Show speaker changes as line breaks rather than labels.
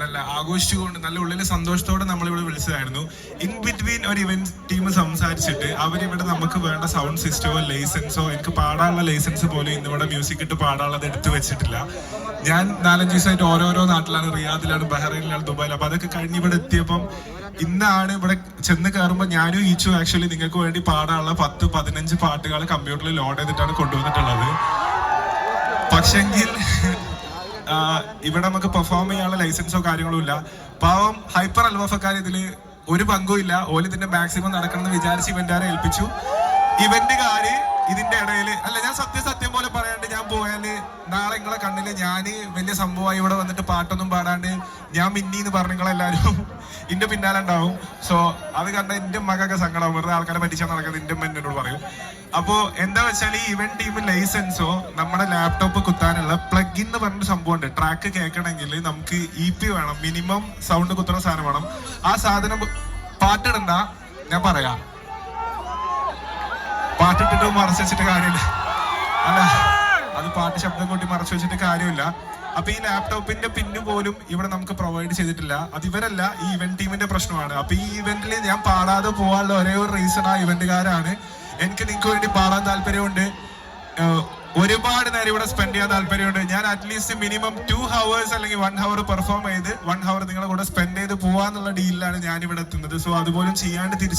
നല്ല ആഘോഷിച്ചുകൊണ്ട് നല്ല ഉള്ളിലെ സന്തോഷത്തോടെ നമ്മളിവിടെ വിളിച്ചതായിരുന്നു. ഇൻ ബിറ്റ്വീൻ ഒരു ഇവന്റ് ടീം സംസാരിച്ചിട്ട് അവരിവിടെ നമുക്ക് വേണ്ട സൗണ്ട് സിസ്റ്റമോ ലൈസൻസോ എനിക്ക് പാടാനുള്ള ലൈസൻസ് പോലും ഇന്നിവിടെ മ്യൂസിക് ഇട്ട് പാടാനുള്ളത് എടുത്തു വെച്ചിട്ടില്ല. ഞാൻ നാലഞ്ച് ദിവസമായിട്ട് ഓരോരോ നാട്ടിലാണ് റിയാദിലാണ് ബഹ്റൈനിലാണ് ദുബായിലും അപ്പൊ അതൊക്കെ കഴിഞ്ഞ് ഇവിടെ എത്തിയപ്പം ഇന്നാണ് ഇവിടെ ചെന്ന് കയറുമ്പോൾ ഞാനും ഈച്ചു ആക്ച്വലി നിങ്ങൾക്ക് വേണ്ടി പാടാനുള്ള പത്ത് പതിനഞ്ച് പാട്ടുകൾ കമ്പ്യൂട്ടറിൽ ലോഡ് ചെയ്തിട്ടാണ് കൊണ്ടുവന്നിട്ടുള്ളത്. പക്ഷെങ്കിൽ ഇവിടെ നമുക്ക് പെർഫോം ചെയ്യാനുള്ള ലൈസൻസോ കാര്യങ്ങളോ ഇല്ല. പാവം ഹൈപ്പർ അൽവഫക്കാർ ഇതിൽ ഒരു പങ്കും ഇല്ല. ഓൽ ഇതിന്റെ മാക്സിമം നടക്കണം എന്ന് വിചാരിച്ച് ഇവന്റുകാരെ ഏൽപ്പിച്ചു. ഇവന്റുകാര് ഇതിന്റെ ഇടയിൽ അല്ല ഞാൻ സത്യസത്യം സത്യം പോലെ പറയാണ്ട് ഞാൻ പോയാൽ നാളെ നിങ്ങളെ കണ്ണിൽ ഞാൻ വലിയ സംഭവമായി ഇവിടെ വന്നിട്ട് പാട്ടൊന്നും പാടാണ്ട് ഞാൻ മിന്നിന്ന് പറഞ്ഞ നിങ്ങളെല്ലാരും. ഇന്റെ പിന്നാലെ ഉണ്ടാവും. സോ അത് കണ്ട എന്റെ മകൊക്കെ സങ്കടം വെറുതെ ആൾക്കാരെ പറ്റിച്ചാൽ നടക്കുന്നത് എന്റെ അമ്മ എന്നോട് പറയും. അപ്പോ എന്താ വെച്ചാൽ ഈ ഇവന്റ് ടീം ലൈസൻസോ നമ്മുടെ ലാപ്ടോപ്പ് കുത്താനുള്ള പ്ലഗ് എന്ന് പറഞ്ഞ സംഭവമുണ്ട്. ട്രാക്ക് കേൾക്കണമെങ്കിൽ നമുക്ക് ഇ പി വേണം. മിനിമം സൗണ്ട് കുത്തുന്ന സാധനം വേണം. ആ സാധനം പാട്ടിടണ്ട. ഞാൻ പറയാം. പാട്ടിട്ടിട്ട് മറച്ചു വെച്ചിട്ട് കാര്യമില്ല. അല്ല അത് പാട്ട് ശബ്ദം കൂട്ടി മറച്ചു വെച്ചിട്ട് കാര്യമില്ല. അപ്പൊ ഈ ലാപ്ടോപ്പിന്റെ പിന്ന് പോലും ഇവിടെ നമുക്ക് പ്രൊവൈഡ് ചെയ്തിട്ടില്ല. അത് ഇവരല്ല ഈ ഇവന്റ് ടീമിന്റെ പ്രശ്നമാണ്. അപ്പൊ ഈ ഇവന്റിൽ ഞാൻ പാടാതെ പോകാനുള്ള ഒരേ ഒരു റീസൺ ആ ഇവന്റുകാരാണ് എനിക്ക് നിങ്ങൾക്ക് വേണ്ടി പാടാൻ താല്പര്യമുണ്ട്. ഒരുപാട് നേരം ഇവിടെ സ്പെൻഡ് ചെയ്യാൻ താല്പര്യമുണ്ട്. ഞാൻ at least minimum two hours അല്ലെങ്കിൽ വൺ ഹവർ പെർഫോം ചെയ്ത് വൺ ഹവർ നിങ്ങളുടെ കൂടെ സ്പെൻഡ് ചെയ്ത് പോവാന്നുള്ള ഡീലിലാണ് ഞാൻ ഇവിടെ എത്തുന്നത്. സോ അതുപോലും ചെയ്യാണ്ട് തിരിച്ചു